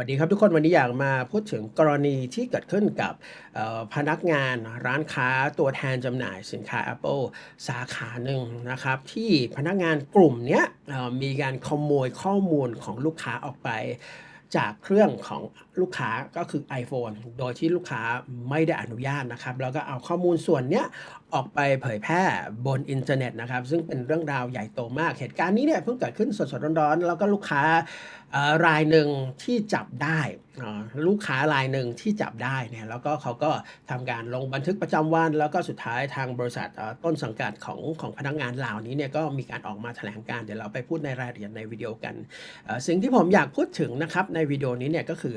วัสดีครับทุกคนวันนี้อยากมาพูดถึงกรณีที่เกิดขึ้นกับพนักงานร้านค้าตัวแทนจำหน่ายสินค้า Apple สาขาหนึ่งนะครับ ที่พนักงานกลุ่มนี้มีการขโมยข้อมูลของลูกค้าออกไปจากเครื่องของ ลูกค้าก็คือ iPhone โดยที่ลูกค้าไม่ได้อนุญาตนะครับ แล้วก็เอาข้อมูลส่วนเนี้ยออกไปเผยแพร่บนอินเทอร์เน็ตนะครับ ซึ่งเป็นเรื่องราวใหญ่โตมาก เหตุการณ์นี้เนี่ยเพิ่งเกิดขึ้นสดๆร้อนๆ แล้วก็ลูกค้ารายหนึ่งที่จับได้ลูกค้ารายหนึ่งที่จับได้เนี่ยแล้วก็เขาก็ทำการลงบันทึกประจำวัน แล้วก็สุดท้ายทางบริษัทต้นสังกัดของของพนักงานเหล่านี้เนี่ยก็มีการออกมาแถลงการณ์เดี๋ยวเราไปพูดในรายละเอียดในวิดีโอกัน สิ่งที่ผมอยากพูดถึงนะครับในวิดีโอนี้เนี่ยก็คือ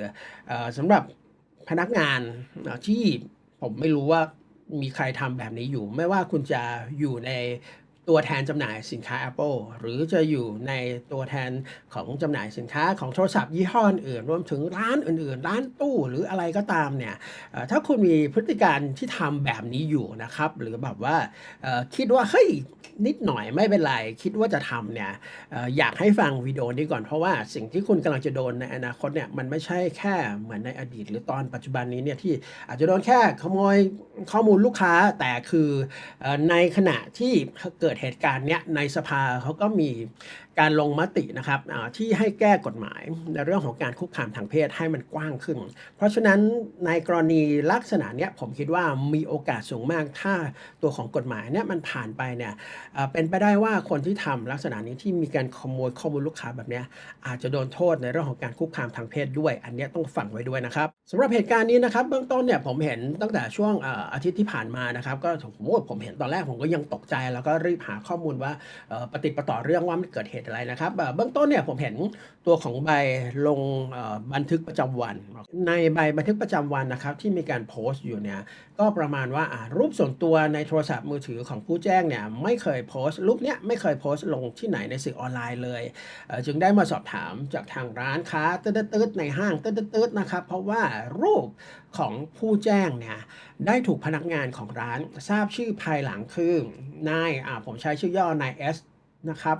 สำหรับพนักงานที่ผมไม่รู้ว่ามีใครทำแบบนี้อยู่ ไม่ว่าคุณจะอยู่ใน ตัวแทนจำหน่ายสินค้า Apple หรือจะอยู่ในตัวแทนของจำหน่ายสินค้าของโทรศัพท์ยี่ห้ออื่นรวมถึงร้านอื่นๆ ร้านตู้หรืออะไรก็ตามเนี่ยถ้าคุณมีพฤติการที่ทำแบบนี้อยู่นะครับ หรือแบบว่าคิดว่าเฮ้ยนิดหน่อยไม่เป็นไร คิดว่าจะทำเนี่ยออยากให้ฟังวิดีโอนี้ก่อนเพราะว่าสิ่งที่คุณกำลังจะโดนในอนาคตเนี่ยมันไม่ใช่แค่เหมือนในอดีต หรือตอนปัจจุบันนี้เนี่ยที่อาจจะโดนแค่ขโมยข้อมูลลูกค้าแต่คือในขณะที่เกิดเหตุการณ์เนี้ยในสภาเขาก็มีการลงมตินะครับที่ให้แก้กฎหมายในเรื่องของการคุกคามทางเพศให้มันกว้างขึ้น เพราะฉะนั้นในกรณีลักษณะเนี้ยผมคิดว่ามีโอกาสสูงมากถ้าตัวของกฎหมายเนี่ยมันผ่านไปเนี่ยเป็นไปได้ว่าคนที่ทำลักษณะนี้ที่มีการขโมยข้อมูลลูกค้าแบบนี้อาจจะโดนโทษในเรื่องของการคุกคามทางเพศด้วย อันนี้ต้องฝังไว้ด้วยนะครับสำหรับเหตุการณ์นี้นะครับเบื้องต้นเนี่ยผมเห็นตั้งแต่ช่วงอาทิตย์ที่ผ่านมานะครับก็ผมผมเห็นตอนแรกผมก็ยังตกใจ แล้วก็รีบหาข้อมูลว่าปฏิปต่อเรื่องว่ามันเกิดเหตุอะไรนะครับเบื้องต้นเนี่ยผมเห็นตัวของใบลงบันทึกประจำวัน ในใบบันทึกประจำวันนะครับที่มีการโพสต์อยู่เนี่ยก็ประมาณว่ารูปส่วนตัวในโทรศัพท์มือถือของผู้แจ้งเนี่ยไม่เคยโพสต์รูปเนี้ยไม่เคยโพสต์ลงที่ไหนในสื่อออนไลน์เลย จึงได้มาสอบถามจากทางร้านค้าตืดๆในห้างตืดๆนะครับเพราะว่ารูปของผู้แจ้งเนี่ยได้ถูกพนักงานของร้านทราบชื่อภายหลังคือนายผมใช้ชื่อย่อนาย S นะครับ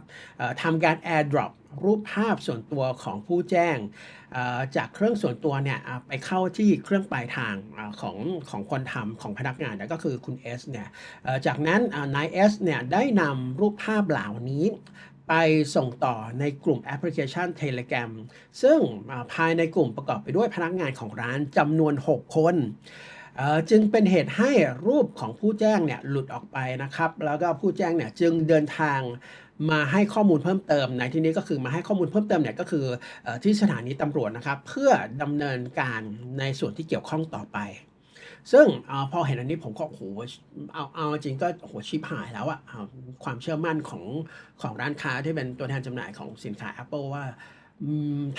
ทำการ AirDrop รูปภาพส่วนตัวของผู้แจ้ง จากเครื่องส่วนตัวเนี่ยไปเข้าที่เครื่องปลายทางของของคนทำของพนักงานเนี่ยก็คือคุณ S เนี่ยจากนั้นอ่านาย S เนี่ยได้นำรูปภาพเหล่านี้ไปส่งต่อในกลุ่มแอปพลิเคชัน Telegram ซึ่งภายในกลุ่มประกอบไปด้วยพนักงานของร้านจำนวน 6 คนจึงเป็นเหตุให้รูปของผู้แจ้งเนี่ยหลุดออกไปนะครับ แล้วก็ผู้แจ้งเนี่ยจึงเดินทางมาให้ข้อมูลเพิ่มเติมในที่นี้ก็คือมาให้ข้อมูลเพิ่มเติมเนี่ยก็คืออที่สถานีตำรวจนะครับ เพื่อดำเนินการในส่วนที่เกี่ยวข้องต่อไป ซึ่งอพอเห็นอันนี้ผมก็โหเอาเอาจริงก็โหชิบหายแล้วอะความเชื่อมั่นของของร้านค้าที่เป็นตัวแทนจำหน่ายของสินค้า Apple ว่า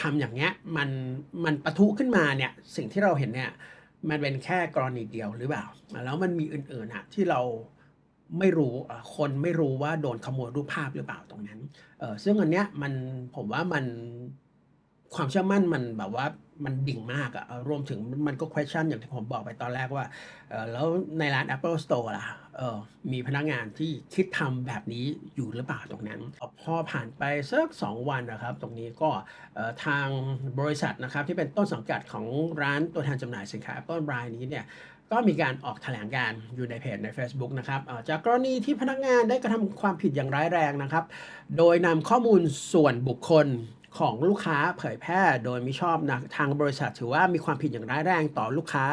ทำอย่างเงี้ยมันมันปะทุขึ้นมาเนี่ยสิ่งที่เราเห็นเนี่ยมันเป็นแค่กรณีเดียวหรือเปล่า แล้วมันมีอื่นๆอะที่เรา ไม่รู้คนไม่รู้ว่าโดนขโมยรูปภาพหรือเปล่าตรงนั้นเออซึ่งอันเนี้ยมันผมว่ามันความเชื่อมั่นมันแบบว่ามันดิ่งมากอะรวมถึงมันก็ question อย่างที่ผมบอกไปตอนแรกว่าเออแล้วในร้าน Apple Store ล่ะเออมีพนักงานที่คิดทำแบบนี้อยู่หรือเปล่าตรงนั้น พอผ่านไปสักสองวันนะครับ ตรงนี้ก็เอ่อทางบริษัทนะครับที่เป็นต้นสังกัดของร้านตัวแทนจำหน่ายสินค้า Apple รายนี้เนี่ย ก็มีการออกแถลงการ์อยู่ในเพจใน Facebook นะครับจากกรณีที่พนักงานได้กระทำความผิดอย่างร้ายแรงนะครับ โดยนำข้อมูลส่วนบุคคลของลูกค้าเผยแพร่โดยมิชอบนะทางบริษัทถือว่ามีความผิดอย่างร้ายแรงต่อลูกค้า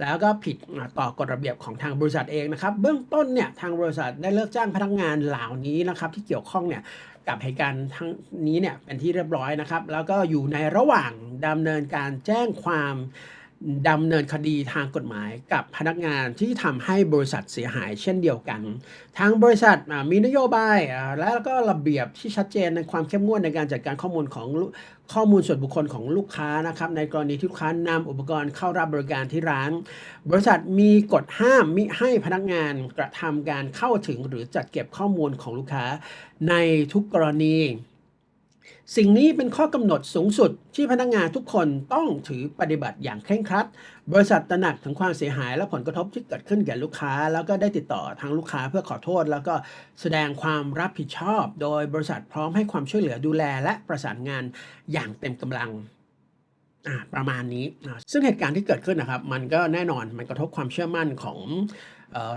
แล้วก็ผิดต่อกฎระเบียบของทางบริษัทเองนะครับ เบื้องต้นเนี่ยทางบริษัทได้เลิกจ้างพนักงานเหล่านี้นะครับที่เกี่ยวข้องเนี่ยกับเหตุการณ์ทั้งนี้เนี่ยเป็นที่เรียบร้อยนะครับ แล้วก็อยู่ในระหว่างดำเนินการแจ้งความ ดำเนินคดีทางกฎหมายกับพนักงานที่ทำให้บริษัทเสียหายเช่นเดียวกัน ทางบริษัทมีนโยบายแล้วก็ระเบียบที่ชัดเจนในความเข้มงวดในการจัดการข้อมูลของข้อมูลส่วนบุคคลของลูกค้านะครับในกรณีที่ลูกค้านำอุปกรณ์เข้ารับบริการที่ร้าน บริษัทมีกฎห้ามมิให้พนักงานกระทำการเข้าถึงหรือจัดเก็บข้อมูลของลูกค้าในทุกกรณี สิ่งนี้เป็นข้อกำหนดสูงสุดที่พนักงานทุกคนต้องถือปฏิบัติอย่างเคร่งครัด บริษัทตระหนักถึงความเสียหายและผลกระทบที่เกิดขึ้นแก่ลูกค้า แล้วก็ได้ติดต่อทางลูกค้าเพื่อขอโทษ แล้วก็แสดงความรับผิดชอบ โดยบริษัทพร้อมให้ความช่วยเหลือดูแลและประสานงานอย่างเต็มกำลัง ประมาณนี้ ซึ่งเหตุการณ์ที่เกิดขึ้นนะครับ มันก็แน่นอนมันกระทบความเชื่อมั่นของ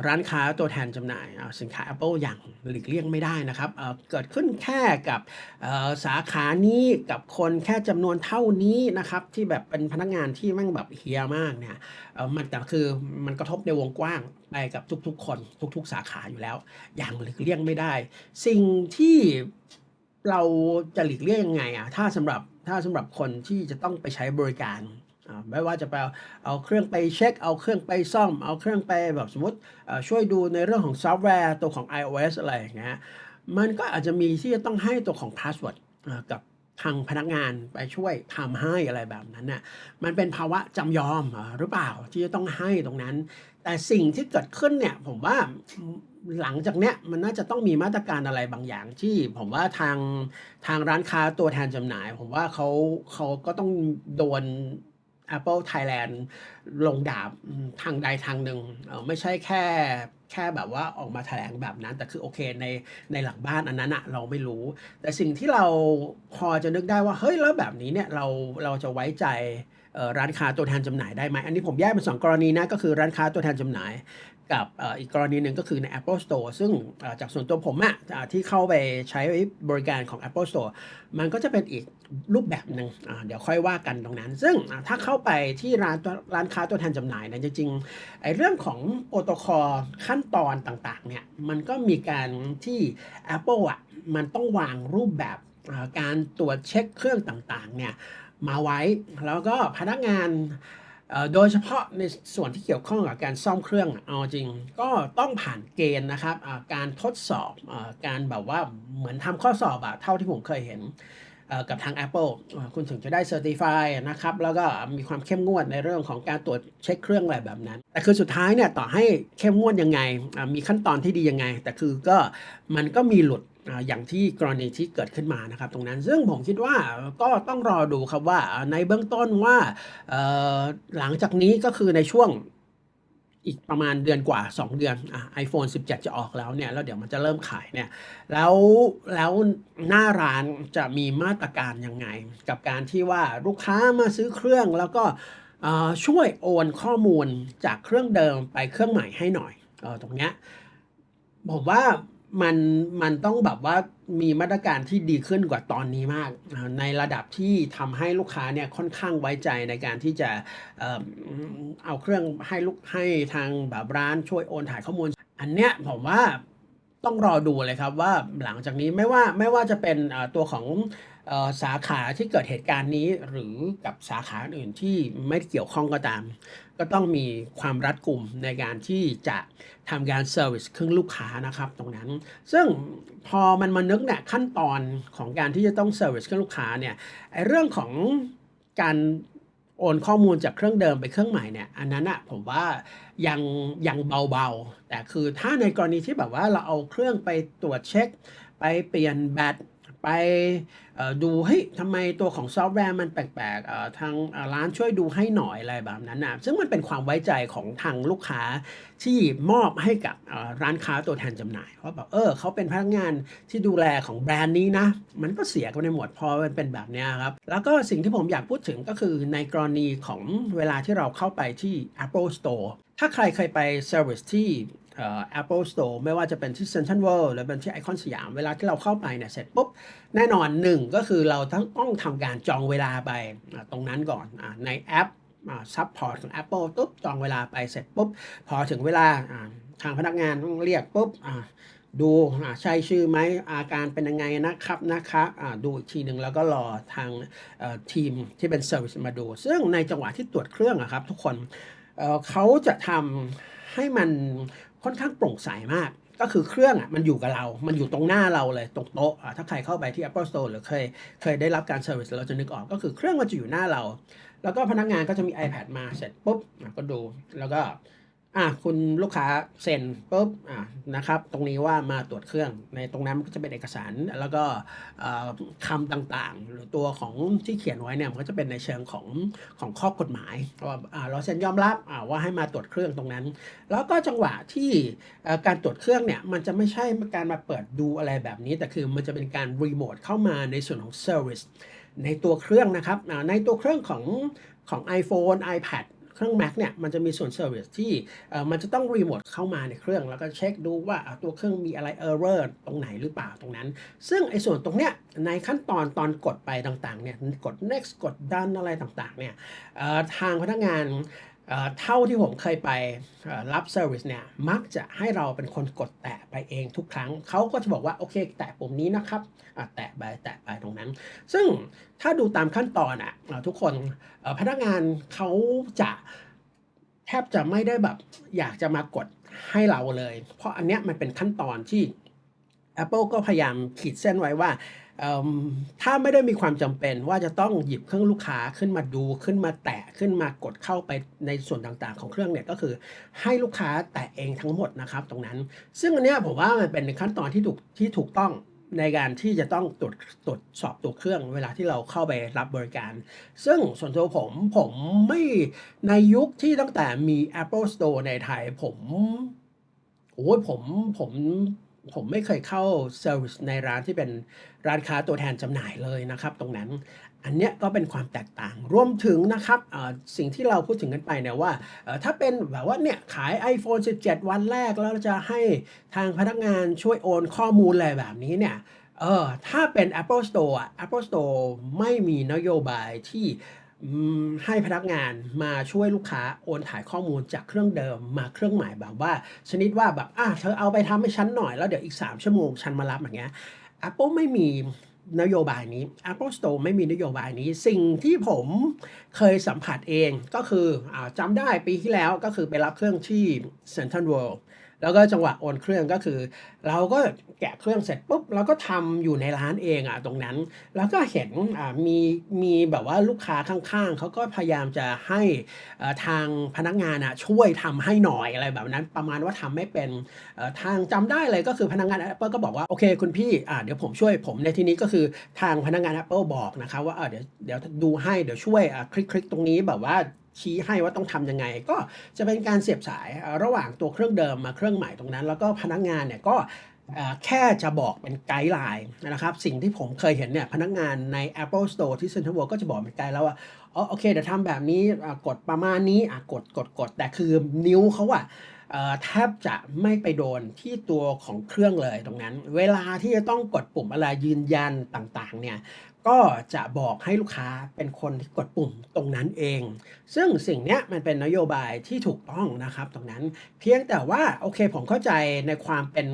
ร้านค้าตัวแทนจำหน่ายสินค้า Apple อย่างหลีกเลี่ยงไม่ได้นะครับเเกิดขึ้นแค่กับสาขานี้กับคนแค่จำนวนเท่านี้นะครับ ที่แบบเป็นพนักงานที่แม่งแบบเฮียมากเนี่ยมันแต่คือมันกระทบในวงกว้างไปกับทุกๆ คนทุก ๆ สาขาอยู่แล้ว อย่างหลีกเลี่ยงไม่ได้ สิ่งที่เราจะหลีกเลี่ยงยังไงอะถ้าสำหรับ ถ้าสำหรับคนที่จะต้องไปใช้บริการไม่ว่าจะไปเอาเครื่องไปเช็ค เอาเครื่องไปซ่อม เอาเครื่องไปแบบสมมติช่วยดูในเรื่องของซอฟต์แวร์ตัวของ iOS อะไรอย่างเงี้ยมันก็อาจจะมีที่จะต้องให้ตัวของ password อ่ากับทางพนักงานไปช่วยทำให้อะไรแบบนั้นน่ะมันเป็นภาวะจำยอมหรือเปล่าที่จะต้องให้ตรงนั้น แต่สิ่งที่เกิดขึ้นเนี่ยผมว่าหลังจากเนี้ยมันน่าจะต้องมีมาตรการอะไรบางอย่างที่ผมว่าทางทางร้านค้าตัวแทนจำหน่าย ผมว่าเขาเขาก็ต้องโดน Apple Thailand ลงดาบทางใดทางหนึ่งเออไม่ใช่แค่แค่แบบว่าออกมาแถลงแบบนั้น แต่คือโอเคในในหลังบ้านอันนั้นอะเราไม่รู้ แต่สิ่งที่เราพอจะนึกได้ว่า เฮ้ยแล้วแบบนี้เนี่ยเราเราจะไว้ใจ ร้านค้าตัวแทนจำหน่ายได้ไหมอันนี้ผมแยกเป็นสองกรณีนะก็คือร้านค้าตัวแทนจำหน่าย กับอีกกรณีหนึ่งก็คือใน Apple Store ซึ่งจากส่วนตัวผมอะที่เข้าไปใช้บริการของ Apple Store มันก็จะเป็นอีกรูปแบบหนึ่งเดี๋ยวค่อยว่ากันตรงนั้น ซึ่งถ้าเข้าไปที่ร้านร้านค้าตัวแทนจำหน่ายเนี่ยจริงๆไอ้เรื่องของโปรโตคอลขั้นตอนต่างๆเนี่ยมันก็มีการที่ Apple อะมันต้องวางรูปแบบการตรวจเช็คเครื่องต่างๆเนี่ย มาไว้ แล้วก็พนักงานโดยเฉพาะในส่วนที่เกี่ยวข้องกับการซ่อมเครื่องเอาจริง ก็ต้องผ่านเกณฑ์นะครับการทดสอบอการแบบว่าเหมือนทำข้อสอบอะเท่าที่ผมเคยเห็นกับทาง Apple คุณถึงจะได้ Certify นะครับ แล้วก็มีความเข้มงวดในเรื่องของการตรวจเช็คเครื่องอะไรแบบนั้น แต่คือสุดท้ายเนี่ยต่อให้เข้มงวดยังไง มีขั้นตอนที่ดียังไง แต่คือก็มันก็มีหลุด อย่างที่กรณีที่เกิดขึ้นมานะครับ ตรงนั้นซึ่งผมคิดว่าก็ต้องรอดูครับว่าในเบื้องต้นว่าหลังจากนี้ก็คือในช่วงอีกประมาณเดือนกว่า 2 เดือนอะ iPhone 17 จะออกแล้วเนี่ย แล้วเดี๋ยวมันจะเริ่มขายเนี่ย แล้วแล้วหน้าร้านจะมีมาตรการยังไง กับการที่ว่าลูกค้ามาซื้อเครื่องแล้วก็ช่วยโอนข้อมูลจากเครื่องเดิมไปเครื่องใหม่ให้หน่อยออตรงเนี้ยผมว่า มันมันต้องแบบว่ามีมาตรการที่ดีขึ้นกว่าตอนนี้มาก ในระดับที่ทำให้ลูกค้าเนี่ยค่อนข้างไว้ใจในการที่จะเอาเครื่องให้ลูกให้ทางแบบร้านช่วยโอนถ่ายข้อมูล อันเนี้ยผมว่าต้องรอดูเลยครับว่าหลังจากนี้ไม่ว่าไม่ว่าจะเป็นตัวของ สาขาที่เกิดเหตุการณ์นี้หรือกับสาขาอื่นที่ไม่เกี่ยวข้องก็ตาม ก็ต้องมีความรัดกุมในการที่จะทำการเซอร์วิสเครื่องลูกค้านะครับตรงนั้น ซึ่งพอมันมานึกเนี่ยขั้นตอนของการที่จะต้องเซอร์วิสเครื่องลูกค้าเนี่ยไอเรื่องของการโอนข้อมูลจากเครื่องเดิมไปเครื่องใหม่เนี่ยอันนั้นอะผมว่ายังยังเบาๆ แต่คือถ้าในกรณีที่แบบว่าเราเอาเครื่องไปตรวจเช็ค ไปเปลี่ยนแบต ไปดูเฮ้ยทำไมตัวของซอฟต์แวร์มันแปลกๆทางร้านช่วยดูให้หน่อยอะไรแบบนั้นนะซึ่งมันเป็นความไว้ใจของทางลูกค้าที่มอบให้กับร้านค้าตัวแทนจำหน่ายว่าแบบเออเขาเป็นพนักงานที่ดูแลของแบรนด์นี้นะ มันก็เสียกันในหมดพอมันเป็นแบบนี้ครับ แล้วก็สิ่งที่ผมอยากพูดถึงก็คือในกรณีของเวลาที่เราเข้าไปที่ Apple Store ถ้าใครเคยไป Service ที่ Apple Store ไม่ว่าจะเป็นที่ Central World หรือเป็นที่ไอคอนสยาม เวลาที่เราเข้าไปเนี่ยเสร็จปุ๊บ แน่นอนหนึ่งก็คือเราต้องทำการจองเวลาไปตรงนั้นก่อนอในแอปซัพพอร์ตของ Apple ปุ๊บจองเวลาไปเสร็จปุ๊บ พอถึงเวลาทางพนักงานต้องเรียกปุ๊บดูใช่ชื่อไหมอาการเป็นยังไงนะครับนะคะดูอีกทีหนึ่งแล้วก็รอทางทีมที่เป็นเซอร์วิสมาดู ซึ่งในจังหวะที่ตรวจเครื่องอะครับทุกคนเขาจะทำให้มัน ค่อนข้างโปร่งใสมาก ก็คือเครื่องอะมันอยู่กับเรา มันอยู่ตรงหน้าเราเลยตรงโต๊ะอะถ้าใครเข้าไปที่ Apple Store หรือเคยเคยได้รับการเซอร์วิสเราจะนึกออกก็คือเครื่องมันจะอยู่หน้าเรา แล้วก็พนักงานก็จะมี iPad มาเสร็จปุ๊บอะก็ดูแล้วก็ อะคุณลูกค้าเซ็นปุ๊บอะนะครับ ตรงนี้ว่ามาตรวจเครื่อง ในตรงนั้นมันก็จะเป็นเอกสาร แล้วก็เอ่อคำต่างๆ หรือตัวของที่เขียนไว้เนี่ยมันก็จะเป็นในเชิงของของข้อกฎหมายว่าอ่าเราเซ็นยอมรับอ่าว่าให้มาตรวจเครื่องตรงนั้น แล้วก็จังหวะที่การตรวจเครื่องเนี่ยมันจะไม่ใช่การมาเปิดดูอะไรแบบนี้ แต่คือมันจะเป็นการรีโมทเข้ามาในส่วนของ Service ในตัวเครื่องนะครับในตัวเครื่องของของ iPhone iPad เครื่อง Mac เนี่ยมันจะมีส่วนเซอร์วิสที่มันจะต้องรีโมทเข้ามาในเครื่อง แล้วก็เช็คดูว่าตัวเครื่องมีอะไร error ตรงไหนหรือเปล่าตรงนั้น ซึ่งไอ้ส่วนตรงเนี้ยในขั้นตอนตอนกดไปต่างๆเนี่ยกด next กด done อะไรต่างๆเนี่ยทางพนักงาน เท่าที่ผมเคยไปรับเซอร์วิสเนี่ยมักจะให้เราเป็นคนกดแตะไปเองทุกครั้ง เขาก็จะบอกว่า โอเค แตะปุ่มนี้นะครับ แตะไปแตะไปตรงนั้น ซึ่งถ้าดูตามขั้นตอนอะเอ่อทุกคนพนักงานเขาจะแทบจะไม่ได้แบบอยากจะมากดให้เราเลย เพราะอันเนี้ยมันเป็นขั้นตอนที่ Apple ก็พยายามขีดเส้นไว้ว่า ถ้าไม่ได้มีความจำเป็นว่าจะต้องหยิบเครื่องลูกค้าขึ้นมาดูขึ้นมาแตะขึ้นมากดเข้าไปในส่วนต่างๆ ของเครื่องเนี่ยก็คือให้ลูกค้าแตะเองทั้งหมดนะครับตรงนั้น ซึ่งอันเนี้ยผมว่ามันเป็นขั้นตอนที่ถูกที่ถูกต้องในการที่จะต้องตรวจตรวจสอบตัวเครื่องเวลาที่เราเข้าไปรับบริการ ซึ่งส่วนตัวผมผมไม่ในยุคที่ตั้งแต่มี Apple Store ในไทยผมโอ้ยผมผม ผมไม่เคยเข้าเซอร์วิสในร้านที่เป็นร้านค้าตัวแทนจำหน่ายเลยนะครับ ตรงนั้นอันเนี้ยก็เป็นความแตกต่างรวมถึงนะครับสิ่งที่เราพูดถึงกันไปเนี่ยว่าถ้าเป็นแบบว่าเนี่ยขาย iPhone 17 วันแรกแล้วจะให้ทางพนักงานช่วยโอนข้อมูลอะไรแบบนี้เนี่ยเออถ้าเป็น Apple Store อะ Apple Store ไม่มีนโยบายที่ ให้พนักงานมาช่วยลูกค้าโอนถ่ายข้อมูลจากเครื่องเดิมมาเครื่องใหม่แบบว่า ชนิดว่าแบบอะเธอเอาไปทำให้ฉันหน่อยแล้วเดี๋ยวอีก 3 ชั่วโมงฉันมารับอย่างเงี้ย Apple ไม่มีนโยบายนี้ Apple Store ไม่มีนโยบายนี้ สิ่งที่ผมเคยสัมผัสเองก็คืออจำได้ปีที่แล้วก็คือไปรับเครื่องที่ Central World แล้วก็จังหวะโอนเครื่องก็คือ เราก็แกะเครื่องเสร็จปุ๊บเราก็ทำอยู่ในร้านเองอะตรงนั้น แล้วก็เห็นอ่ามีมีแบบว่าลูกค้าข้างๆเขาก็พยายามจะให้ทางพนักงานอะช่วยทำให้หน่อยอะไรแบบนั้น ประมาณว่าทำไม่เป็นทางจำได้เลยก็คือพนักงาน Apple ก็บอกว่าโอเคคุณพี่อ่าเดี๋ยวผมช่วยผมในที่นี้ก็คือทางพนักงาน Apple บอกนะครับว่าอ่าเดี๋ยวเดี๋ยวดูให้เดี๋ยวช่วยอ่าคลิกคลิกตรงนี้แบบว่า ชี้ให้ว่าต้องทำยังไง ก็จะเป็นการเสียบสายระหว่างตัวเครื่องเดิมมาเครื่องใหม่ตรงนั้น แล้วก็พนักงานเนี่ยก็แค่จะบอกเป็นไกด์ไลน์นะครับ สิ่งที่ผมเคยเห็นเนี่ยพนักงานใน Apple Store ที่ Central World ก็จะบอกเป็นไกด์แล้วว่าอ๋อโอเคเดี๋ยวทำแบบนี้กดประมาณนี้กดกดกดแต่คือนิ้วเขาอะแทบจะไม่ไปโดนที่ตัวของเครื่องเลยตรงนั้น เวลาที่จะต้องกดปุ่มอะไรยืนยันต่างๆเนี่ย ก็จะบอกให้ลูกค้าเป็นคนที่กดปุ่มตรงนั้นเอง ซึ่งสิ่งเนี้ยมันเป็นนโยบายที่ถูกต้องนะครับตรงนั้น เพียงแต่ว่าโอเคผมเข้าใจในความเป็น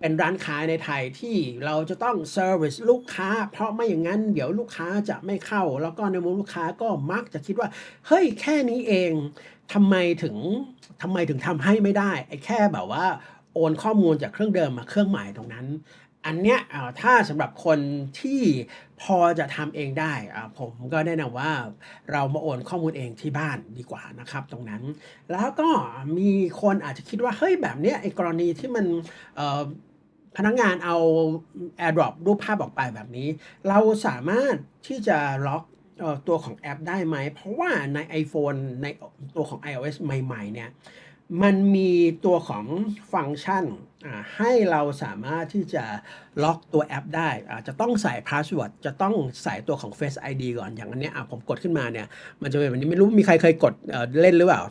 เป็นร้านค้าในไทยที่เราจะต้องเซอร์วิสลูกค้า เพราะไม่อย่างนั้นเดี๋ยวลูกค้าจะไม่เข้า แล้วก็ในมุมลูกค้าก็มักจะคิดว่า เฮ้ยแค่นี้เองทำไมถึงทำไมถึงทำให้ไม่ได้ไอ้แค่แบบว่าโอนข้อมูลจากเครื่องเดิมมาเครื่องใหม่ตรงนั้น อันเนี้ยอ่าถ้าสำหรับคนที่พอจะทำเองได้อ่าผมก็แนะนำว่าเรามาโอนข้อมูลเองที่บ้านดีกว่านะครับ ตรงนั้น แล้วก็มีคนอาจจะคิดว่าเฮ้ยแบบเนี้ยไอ้กรณีที่มันพนักงานเอา AirDrop รูปภาพออกไปแบบนี้ เราสามารถที่จะล็อกตัวของแอปได้ไหม เพราะว่าใน iPhone ในตัวของ iOS ใหม่ ๆ เนี่ย มันมีตัวของฟังก์ชันให้เราสามารถที่จะล็อกตัวแอปได้อาจะต้องใส่พาสเวิร์ดจะต้องใส่ตัวของ Face ID ก่อนอย่างอันนี้ผมกดขึ้นมาเนี่ย มันจะเป็นแบบนี้ไม่รู้มีใครเคยกดเเล่นหรือเปล่า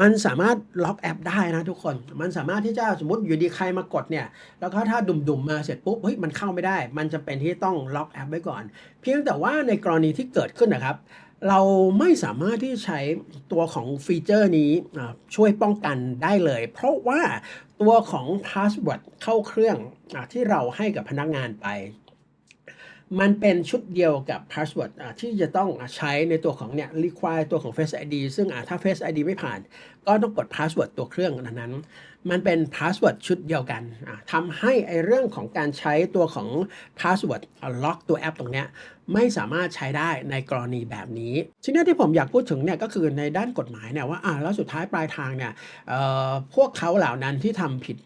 มันสามารถล็อกแอปได้นะทุกคน มันสามารถที่จะสมมติอยู่ดีใครมากดเนี่ย แล้วก็ถ้าดุ่มๆมาเสร็จปุ๊บเฮ้ยมันเข้าไม่ได้ มันจะเป็นที่ต้องล็อกแอปไว้ก่อน เพียงแต่ว่าในกรณีที่เกิดขึ้นนะครับ เราไม่สามารถที่ใช้ตัวของฟีเจอร์นี้ช่วยป้องกันได้เลย เพราะว่าตัวของ Password เข้าเครื่องอที่เราให้กับพนักงานไป มันเป็นชุดเดียวกับ Password อ่าที่จะต้องใช้ในตัวของเนี่ย require ตัวของ Face ID ซึ่งถ้า Face ID ไม่ผ่าน ก็ต้องกด Password ตัวเครื่องนั้น มันเป็นพาสเวิร์ดชุดเดียวกันอ่าทำให้ไอเรื่องของการใช้ตัวของพาสเวิร์ดล็อกตัวแอปตรงเนี้ยไม่สามารถใช้ได้ในกรณีแบบนี้ทีนี้ที่ผมอยากพูดถึงเนี่ยก็คือในด้านกฎหมายเนี่ยว่าอ่าแล้วสุดท้ายปลายทางเนี่ยพวกเขาเหล่านั้นที่ทำผิด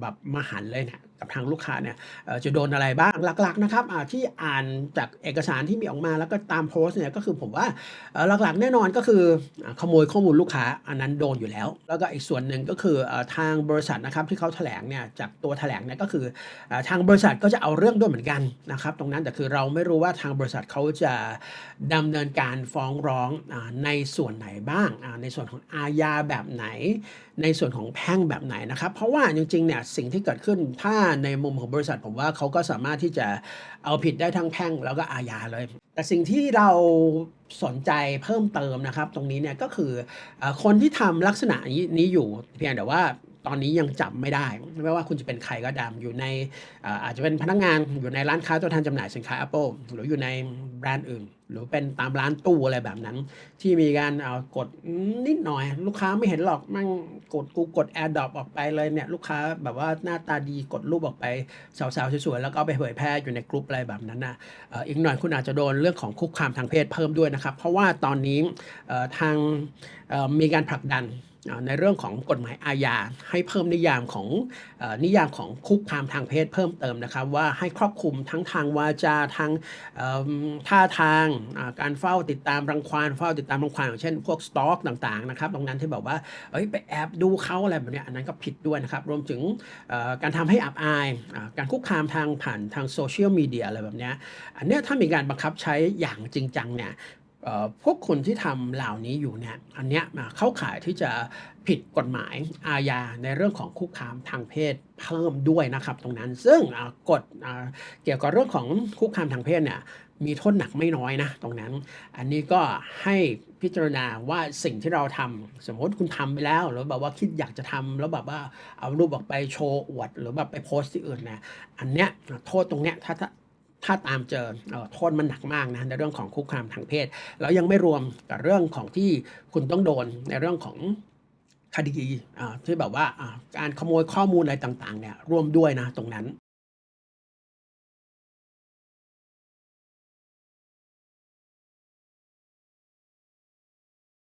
แบบมหันเลยเนี่ย กับทางลูกค้าเนี่ยจะโดนอะไรบ้างหลักๆนะครับที่อ่านจากเอกสารที่มีออกมาแล้วก็ตามโพสต์เนี่ยก็คือผมว่าหลักๆแน่นอนก็คือขโมยข้อมูลลูกค้าอันนั้นโดนอยู่แล้ว แล้วก็อีกส่วนหนึ่งก็คือทางบริษัทนะครับที่เขาแถลงเนี่ยจากตัวแถลงเนี่ยก็คือทางบริษัทก็จะเอาเรื่องด้วยเหมือนกันนะครับตรงนั้นแต่คือเราไม่รู้ว่าทางบริษัทเขาจะดำเนินการฟ้องร้องในส่วนไหนบ้างในส่วนของอาญาแบบไหนในส่วนของแพ่งแบบไหนนะครับ เพราะว่าจริงๆเนี่ยสิ่งที่เกิดขึ้นถ้าในมุมของบริษัทผมว่าเขาก็สามารถที่จะเอาผิดได้ทั้งแพ่งแล้วก็อาญาเลย แต่สิ่งที่เราสนใจเพิ่มเติมนะครับ ตรงนี้เนี่ยก็คืออคนที่ทำลักษณะนี้อยู่เพียงแต่ว่าตอนนี้ยังจับไม่ได้ ไม่ว่าคุณจะเป็นใครก็ตามอยู่ในอาจจะเป็นพนักงานอยู่ในร้านค้าตัวแทนจำหน่ายสินค้า Apple หรืออยู่ในแบรนด์อื่น หรือเป็นตามร้านตู้อะไรแบบนั้น ที่มีการเอากดนิดหน่อย ลูกค้าไม่เห็นหรอกมั่งกดกูกด AirDrop ออกไปเลยเนี่ย ลูกค้าแบบว่าหน้าตาดีกดรูปออกไปสาวๆสวยๆแล้วก็ไปเผยแพร่อยู่ในกลุ่มอะไรแบบนั้นนะอ่ออีกหน่อยคุณอาจจะโดนเรื่องของคุกคามทางเพศเพิ่มด้วยนะครับ เพราะว่าตอนนี้ทางมีการผลักดัน ในเรื่องของกฎหมายอาญาให้เพิ่มนิยามของอนิยามของคุกคามทางเพศเพิ่มเติมนะครับว่าให้ครอบคลุมทั้งทางวาจาทางท่าทางการเฝ้าติดตามรังควานเฝ้าติดตามรังควานอย่างเช่น พวกสต็อกต่างๆนะครับตรงนั้นที่บอกว่าเอ้ยไปแอบดูเขาอะไรแบบนี้อันนั้นก็ผิดด้วยนะครับรวมถึงการทำให้อับอายอการคุกคามทางผ่านทางโซเชียลมีเดียอะไรแบบนี้อันนี้ถ้ามีการบังคับใช้อย่างจริงจังเนี่ย พวกคนที่ทำเหล่านี้อยู่เนี่ยอันเนี้ยอ่าเข้าข่ายที่จะผิดกฎหมายอาญาในเรื่องของคุกคามทางเพศเพิ่มด้วยนะครับตรงนั้นซึ่งกฎเกี่ยวกับเรื่องของคุกคามทางเพศเนี่ยมีโทษหนักไม่น้อยนะตรงนั้น อันนี้ก็ให้พิจารณาว่าสิ่งที่เราทำสมมติคุณทำไปแล้ว หรือแบบว่าคิดอยากจะทำแล้วแบบว่าเอารูปออกไปโชว์อวด หรือแบบไปโพสต์ที่อื่นเนี่ยอันเนี้ยโทษตรงเนี้ยถ้า ถ้าตามเจอโทษมันหนักมากนะในเรื่องของคุกคามทางเพศ แล้วยังไม่รวมกับเรื่องของที่คุณต้องโดนในเรื่องของคดีที่แบบว่าอ่าการขโมยข้อมูลอะไรต่างๆเนี่ยร่วมด้วยนะตรงนั้น